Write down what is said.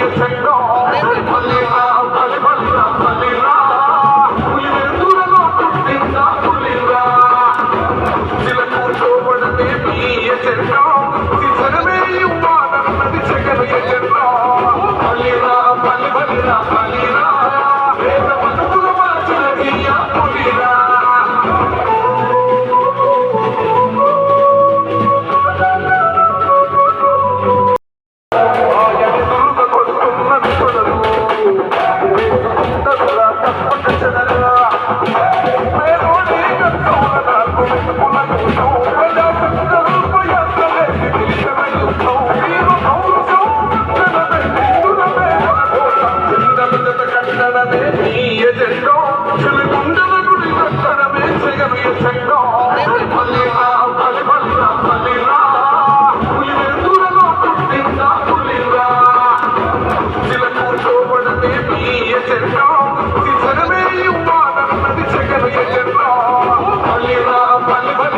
Bali Ram, Bali Ram, Bali Ram.